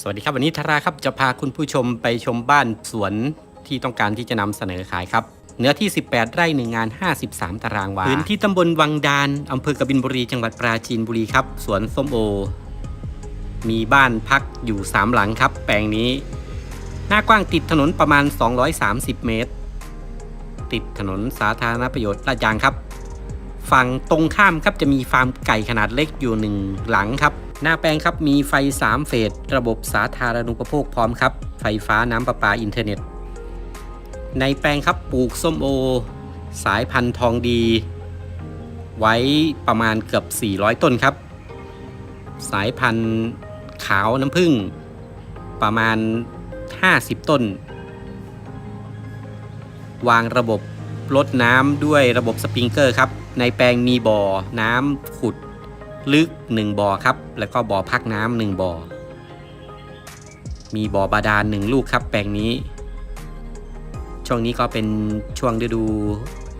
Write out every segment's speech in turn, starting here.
สวัสดีครับวันนี้ธาราครับจะพาคุณผู้ชมไปชมบ้านสวนที่ต้องการที่จะนำเสนอขายครับเนื้อที่ 18 ไร่หนึ่งงาน 53 ตารางวาพื้นที่ตำบลวังดานอำเภอกบินบุรี จังหวัดปราจีนบุรีครับสวนส้มโอ มีบ้านพักอยู่ 3 หลังครับ แปลงนี้ หน้ากว้างติดถนนประมาณ 230 เมตร ติดถนนสาธารณประโยชน์ลาดยางครับ ฝั่งตรงข้ามครับจะมีฟาร์มไก่ขนาดเล็กอยู่หนึ่งหลังครับ หน้าแปลงครับมีไฟ 3 เฟส ระบบสาธารณูปโภคพร้อมครับ ไฟฟ้าน้ำประปาอินเทอร์เน็ต ในแปลงครับปลูกส้มโอ สายพันธุ์ทองดี ไว้ประมาณเกือบ 400 ต้นครับ สายพันธุ์ขาวน้ำผึ้งประมาณ 50 ต้น วางระบบลดน้ำด้วยระบบสปริงเกอร์ครับ ในแปลงมีบ่อน้ำขุด ลึก 1บ่อครับ แล้วก็บ่อพักน้ำหนึ่งบ่อ มีบ่อบาดาลหนึ่งลูกครับแปลงนี้ ช่วงนี้ก็เป็นช่วงฤดู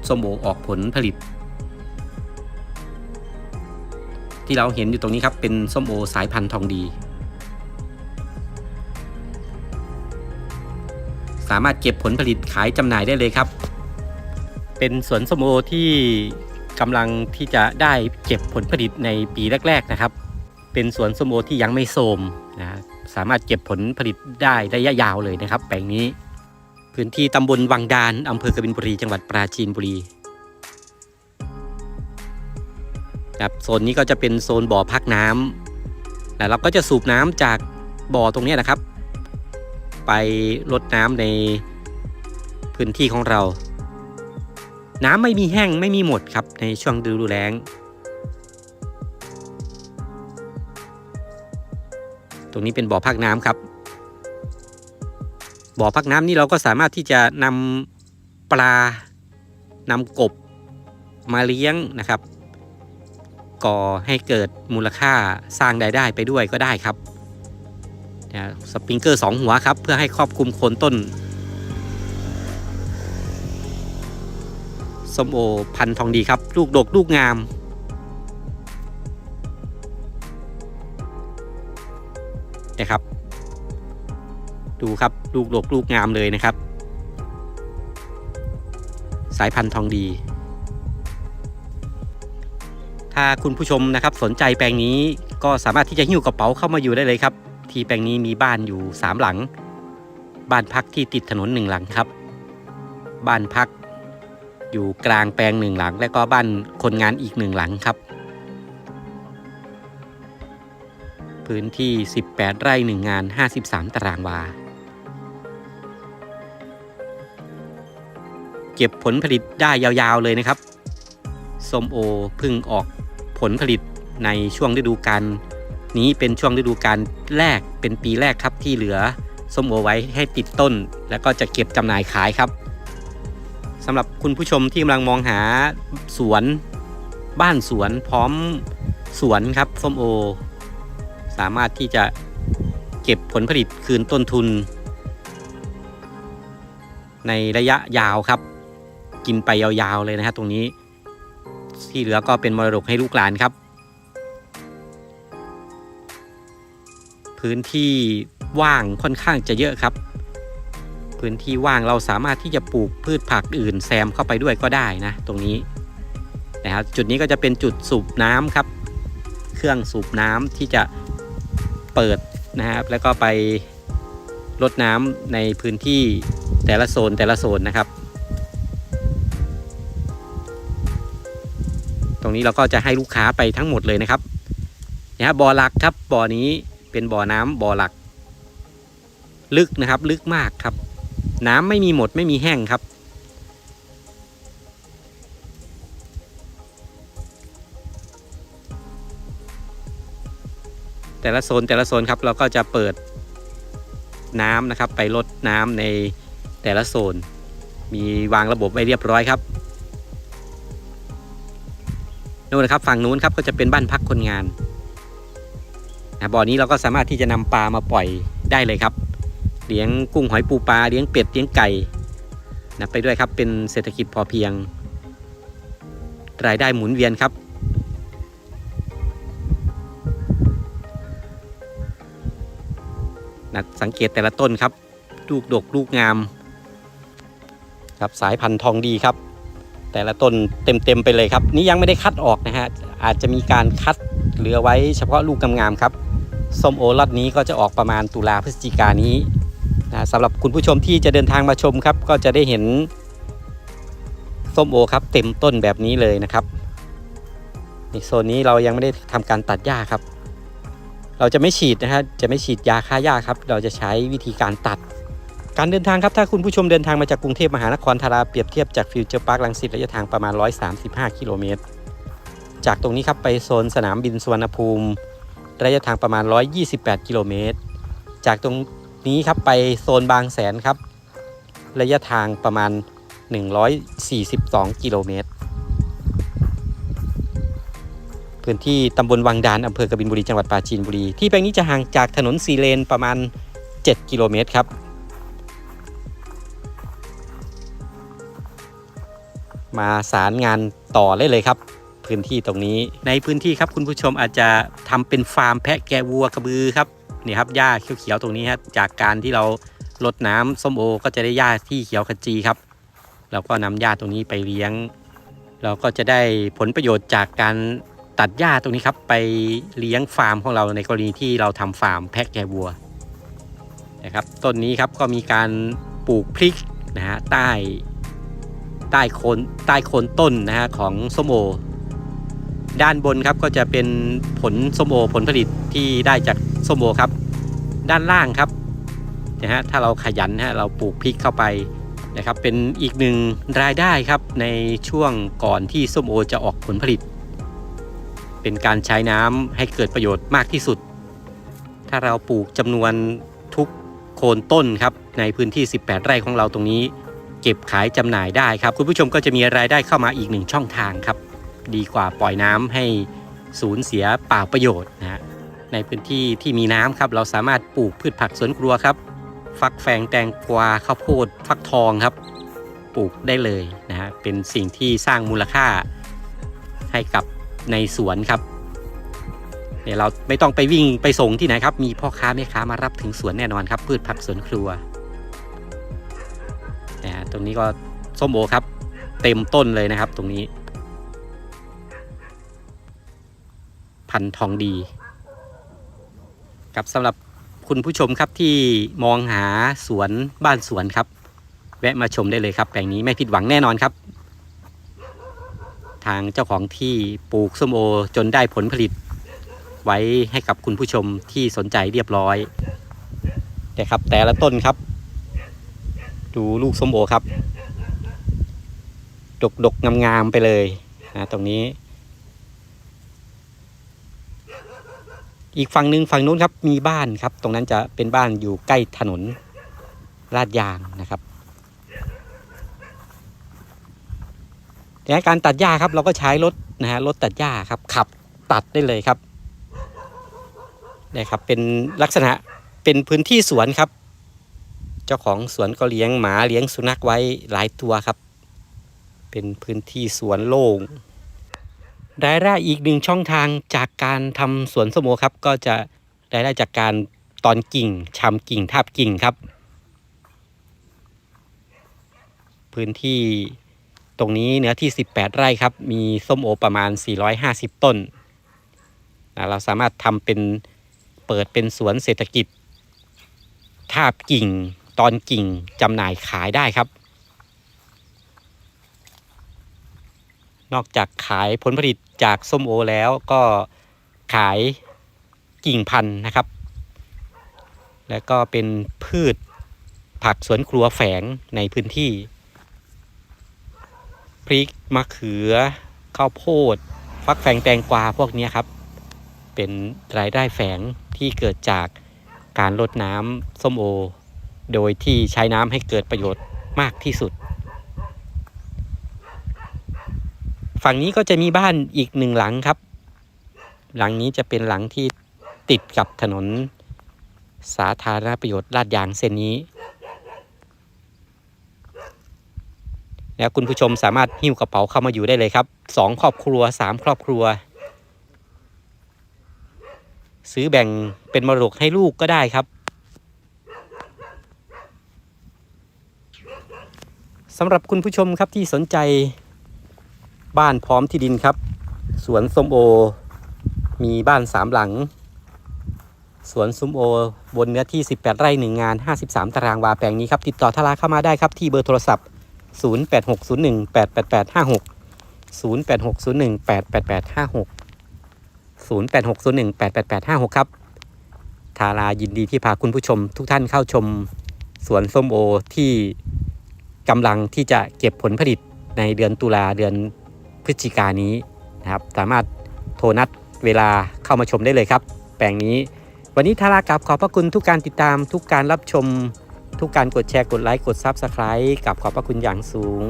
ส้มโอออกผลผลิต ที่เราเห็นอยู่ตรงนี้ครับเป็นส้มโอสายพันธุ์ทองดี สามารถเก็บผลผลิตขายจำหน่ายได้เลยครับ เป็นสวนส้มโอที่ กำลังที่จะได้เก็บผลผลิตในปีแรก ๆนะครับ เป็นสวนส้มโอที่ยังไม่โทมนะสามารถเก็บผลผลิตได้ระยะยาวเลยนะครับ แปลงนี้ พื้นที่ตำบลวังดานอำเภอกบินบุรีจังหวัดปราจีนบุรีครับโซนนี้ก็จะเป็นโซนบ่อพักน้ำแล้วเราก็จะสูบน้ำจากบ่อตรงนี้นะครับ ไปรดน้ำในพื้นที่ของเรา น้ำไม่มีแห้งไม่มีหมดครับในช่วงฤดูแล้ง ตรงนี้เป็นบ่อพักน้ำครับ บ่อพักน้ำนี่เราก็สามารถที่จะนำปลานำกบมาเลี้ยงนะครับ ก่อให้เกิดมูลค่าสร้างรายได้ไปด้วยก็ได้ครับนะสปริงเกอร์สองหัวครับ เพื่อให้ครอบคลุมโคนต้น ส้มโอพันธุ์ทองดีครับ ลูกดกลูกงาม นะครับ ดูครับลูกดกลูกงามเลยนะครับ สายพันธุ์ทองดี ถ้าคุณผู้ชมนะครับสนใจแปลงนี้ก็สามารถที่จะหิ้วกระเป๋าเข้ามาอยู่ได้เลยครับ ที่แปลงนี้มีบ้านอยู่ 3 หลัง บ้านพักที่ติดถนนหนึ่งหลังครับ บ้านพัก อยู่กลางแปลงหนึ่งหลัง และก็บ้านคนงานอีกหนึ่งหลังครับ พื้นที่ 18 ไร่หนึ่งงาน 53 ตารางวา เก็บผลผลิตได้ยาวๆเลยนะครับส้มโอพึ่งออกผลผลิตในช่วงฤดูกาลนี้เป็นช่วงฤดูกาลแรกเป็นปีแรกครับที่เหลือส้มโอไว้ให้ติดต้น แล้วก็จะเก็บจำหน่ายขายครับ สำหรับคุณผู้ชมที่กำลังมองหาสวนบ้านสวนพร้อมสวนครับส้มโอ สามารถที่จะเก็บผลผลิตคืนต้นทุน ในระยะยาวครับ กินไปยาวๆเลยนะครับตรงนี้ที่เหลือก็เป็นมรดกให้ลูกหลานครับ พื้นที่ว่างค่อนข้างจะเยอะครับ พื้นที่ว่างเราสามารถที่จะปลูกพืชผักอื่นแซมเข้าไปด้วยก็ได้นะ ตรงนี้นะครับจุดนี้ก็จะเป็นจุดสูบน้ำครับ เครื่องสูบน้ำที่จะเปิดนะครับ แล้วก็ไปรดน้ำในพื้นที่แต่ละโซนแต่ละโซนนะครับ ตรงนี้เราก็จะให้ลูกค้าไปทั้งหมดเลยนะครับนะครับบ่อหลักครับบ่อนี้เป็นบ่อน้ำบ่อหลัก ลึกนะครับ ลึกมากครับ น้ำไม่มีหมดไม่มีแห้งครับ แต่ละโซนแต่ละโซนครับเราก็จะเปิดน้ำนะครับ ไปลดน้ำในแต่ละโซน มีวางระบบไว้เรียบร้อยครับนู่นนะครับฝั่งนู้นครับก็จะเป็นบ้านพักคนงานนะบ่อนี้เราก็สามารถที่จะนำปลามาปล่อยได้เลยครับ เลี้ยงกุ้งหอยปูปลาเลี้ยงเป็ดเลี้ยงไก่นะไปด้วยครับเป็นเศรษฐกิจพอเพียง รายได้หมุนเวียนครับนะสังเกตแต่ละต้นครับ ลูกดกลูกงาม ครับสายพันธุ์ทองดีครับ แต่ละต้นเต็มๆไปเลยครับ นี่ยังไม่ได้คัดออกนะฮะอาจจะมีการคัดเหลือไว้เฉพาะลูกงามๆครับส้มโอล็อตนี้ก็จะออกประมาณตุลาพฤศจิกายน นะสำหรับคุณผู้ชมที่จะเดินทางมาชมครับ ก็จะได้เห็นส้มโอครับ เต็มต้นแบบนี้เลยนะครับในโซนนี้เรายังไม่ได้ทำการตัดหญ้าครับ เราจะไม่ฉีดนะฮะจะไม่ฉีดยาฆ่าหญ้าครับ เราจะใช้วิธีการตัด การเดินทางครับถ้าคุณผู้ชมเดินทางมาจากกรุงเทพมหานครธาราเปรียบเทียบจากฟิวเจอร์พาร์คลังสิตระยะทางประมาณ 135 กิโลเมตร จากตรงนี้ครับไปโซนสนามบินสุวรรณภูมิ ระยะทางประมาณ 128 กิโลเมตร จากตรง นี้ครับไปโซนบางแสนครับ ระยะทางประมาณ 142 กิโลเมตร พื้นที่ตำบลวังดานอำเภอกบินบุรีจังหวัดปราจีนบุรี ที่แปลงนี้จะห่างจากถนนสีเลนประมาณ 7 กิโลเมตรครับมาสารงานต่อได้เลยครับ พื้นที่ตรงนี้ในพื้นที่ครับคุณผู้ชมอาจจะทำเป็นฟาร์มแพะแกะวัวกระบือครับ นี่ครับหญ้าเขียวๆตรงนี้ครับจากการที่เราลดน้ำส้มโอ ก็จะได้หญ้าที่เขียวขจีครับเราก็นำหญ้าตรงนี้ไปเลี้ยง เราก็จะได้ผลประโยชน์จากการตัดหญ้าตรงนี้ครับไปเลี้ยงฟาร์มของเราในกรณีที่เราทำฟาร์มแพะแกะวัวนะครับต้นนี้ครับก็มีการปลูกพริกนะฮะใต้ใต้โคนใต้โคนต้นนะฮะของส้มโอ ด้านบนครับก็จะเป็นผลส้มโอผลผลิตที่ได้จาก ส้มโอครับ ด้านล่างครับนะฮะถ้าเราขยันนะฮะเราปลูกพริกเข้าไปนะครับเป็นอีกหนึ่งรายได้ครับในช่วงก่อนที่ส้มโอจะออกผลผลิต เป็นการใช้น้ำให้เกิดประโยชน์มากที่สุด ถ้าเราปลูกจำนวนทุกโคนต้นครับในพื้นที่ 18 ไร่ของเราตรงนี้ เก็บขายจำหน่ายได้ครับ คุณผู้ชมก็จะมีรายได้เข้ามาอีกหนึ่งช่องทางครับ ดีกว่าปล่อยน้ำให้สูญเสียเปล่าประโยชน์นะฮะ ในพื้นที่ที่มีน้ำครับ เราสามารถปลูกพืชผักสวนครัวครับ ฟักแฟงแตงกวาข้าวโพดฟักทองครับ ปลูกได้เลยนะฮะเป็นสิ่งที่สร้างมูลค่าให้กับในสวนครับเนี่ยเราไม่ต้องไปวิ่งไปส่งที่ไหนครับ มีพ่อค้าแม่ค้ามารับถึงสวนแน่นอนครับ พืชผักสวนครัวนะฮะตรงนี้ก็ส้มโอครับ เต็มต้นเลยนะครับ ตรงนี้ พันธุ์ทองดี ครับสำหรับคุณผู้ชมครับที่มองหาสวนบ้านสวนครับ แวะมาชมได้เลยครับ แปลงนี้ไม่ผิดหวังแน่นอนครับ ทางเจ้าของที่ปลูกส้มโอจนได้ผลผลิต ไว้ให้กับคุณผู้ชมที่สนใจเรียบร้อยแต่ครับแต่ละต้นครับ ดูลูกส้มโอครับ ดกดกงามงามๆไปเลยนะตรงนี้ อีกฝั่งหนึ่งฝั่งนู้นครับมีบ้านครับ ตรงนั้นจะเป็นบ้านอยู่ใกล้ถนนลาดยางนะครับแต่การตัดหญ้าครับเราก็ใช้รถนะฮะรถตัดหญ้าครับ ขับตัดได้เลยครับนี่ครับเป็นลักษณะเป็นพื้นที่สวนครับ เจ้าของสวนก็เลี้ยงหมาเลี้ยงสุนัขไว้หลายตัวครับ เป็นพื้นที่สวนโล่ง รายได้อีกหนึ่งช่องทางจากการทำสวนสมโอครับ ก็จะรายได้จากการตอนกิ่งชำกิ่งทาบกิ่งครับ พื้นที่ตรงนี้เนื้อที่ 18 ไร่ครับ มีส้มโอประมาณ 450 ต้นนะเราสามารถทำเป็นเปิดเป็นสวนเศรษฐกิจ ทาบกิ่ง ตอนกิ่งจำหน่ายขายได้ครับ นอกจากขายผลผลิตจากส้มโอแล้วก็ขายกิ่งพันธุ์นะครับ แล้วก็เป็นพืชผักสวนครัวแฝงในพื้นที่ พริกมะเขือ ข้าวโพด ฟักแฟงแตงกวาพวกนี้ครับ เป็นรายได้แฝงที่เกิดจากการลดน้ำส้มโอ โดยที่ใช้น้ำให้เกิดประโยชน์มากที่สุด ฝั่งนี้ก็จะมีบ้านอีกหนึ่งหลังครับ หลังนี้จะเป็นหลังที่ติดกับถนนสาธารณประโยชน์ลาดยางเส้นนี้ แล้วคุณผู้ชมสามารถหิ้วกระเป๋าเข้ามาอยู่ได้เลยครับสองครอบครัวสามครอบครัว ซื้อแบ่งเป็นมรดกให้ลูกก็ได้ครับสำหรับคุณผู้ชมครับที่สนใจ บ้านพร้อมที่ดินครับ สวนส้มโอ มีบ้านสามหลัง สวนส้มโอ บนเนื้อที่ 18 ไร่1งาน 53 ตารางวาแปลงนี้ครับ ติดต่อทาราเข้ามาได้ครับที่เบอร์โทรศัพท์ 0860188856 0860188856 0860188856 ครับ ทารายินดีที่พาคุณผู้ชม ทุกท่านเข้าชม สวนส้มโอที่กำลังที่จะเก็บผลผลิตในเดือนตุลาเดือน พฤศจิกานี้นะครับ สามารถโทรนัดเวลาเข้ามาชมได้เลยครับ แปลงนี้ วันนี้ทารากราบขอบพระคุณทุกการติดตามทุกการรับชม ทุกการกดแชร์กดไลค์กดซับสไคร b ์กับขอบพระคุณอย่างสูง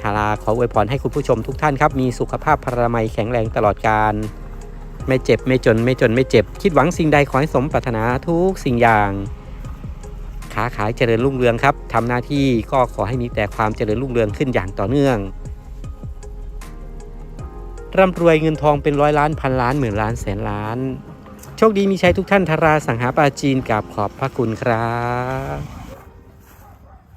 ทาราขออวยพรให้คุณผู้ชมทุกท่านครับมีสุขภาพพรามัยแข็งแรงตลอดการ ไม่เจ็บไม่จนไม่จนไม่เจ็บ คิดหวังสิ่งใดขอให้สมปรารถนาทุกสิ่งอย่างค้าขายเจริญรุ่งเรืองครับทำหน้าที่ก็ขอให้มีแต่ความเจริญรุ่งเรืองขึ้นอย่างต่อเนื่อง ร่ำรวยเงินทองเป็นร้อยล้านพันล้านหมื่นล้านแสนล้าน โชคดีมีชัยทุกท่านทาราสังหาปาจีนกับขอบพระคุณครับ